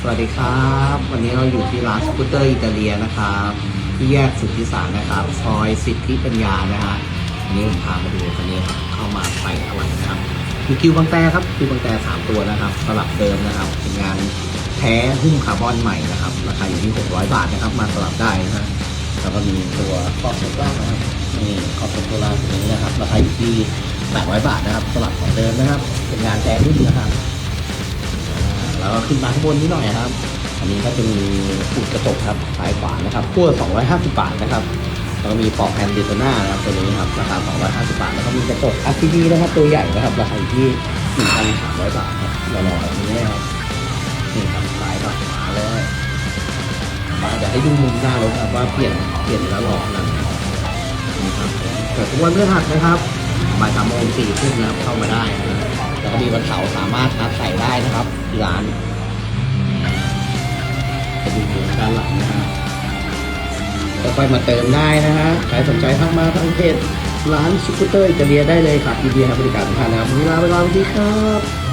สวัสดีครับ วันนี้เราอยู่ที่ร้านสกูตเตอร์อิตาเลียนะครับ ที่แยกสุทธิสารนะครับซอยสิทธิปัญญานะฮะวันนี้ผมพามาดูคันนี้ครับเข้ามาใส่อะไรนะครับมีคิวบางแต่ครับคิวบางแตสามตัวนะครับสลับเดิมนะครับเป็นงานแท้หุ้มคาร์บอนใหม่นะครับราคาอยู่ที่ 600 บาทนะครับ มาสลับได้นะฮะแล้วก็มีตัวครอบเซ็นทรัลนะครับนี่ครอบเซ็นทรัลตัวนี้นะครับราคาอยู่ที่800บาทนะครับสลับของเดิมนะครับ เป็นงานแท้หุ้มนะครับ แล้วก็ขึ้นมาข้างบนนิดหน่อยครับ อันนี้ก็จะมีปูดกระจกครับซ้ายขวานะครับขั้ว250 บาทนะครับแล้วก็มีปอกแฮนด์ดิโซน่านะครับตัวนี้ครับราคา 250 บาท แล้วก็มีกระจก RGB นะครับตัวใหญ่นะครับราคาอยู่ที่1,300 บาทครับหล่อๆแบบนี้ครับนี่ครับซ้ายกับขวาเลยมาเดี๋ยวให้ดูมุมหน้ารถครับว่าเปลี่ยนเปลี่ยนแล้วหล่อขนาดไหนนี่ครับเปิดทุกวันพฤหัสนะครับบ่ายสามโมงสี่ทุ่มนะครับเข้ามาได้นะครับแล้วก็มีวันเสาร์สามารถนัดใส่ได้นะครับที่ร้าน ก็ค่อยมาเติมได้นะฮะใครสนใจทักมาทางเพจร้านซูเปอร์เตอร์อิตาเลียได้เลยครับยินดียบริการผ่านนะครับวันนี้ลาไปก่อนสวัสดีครับ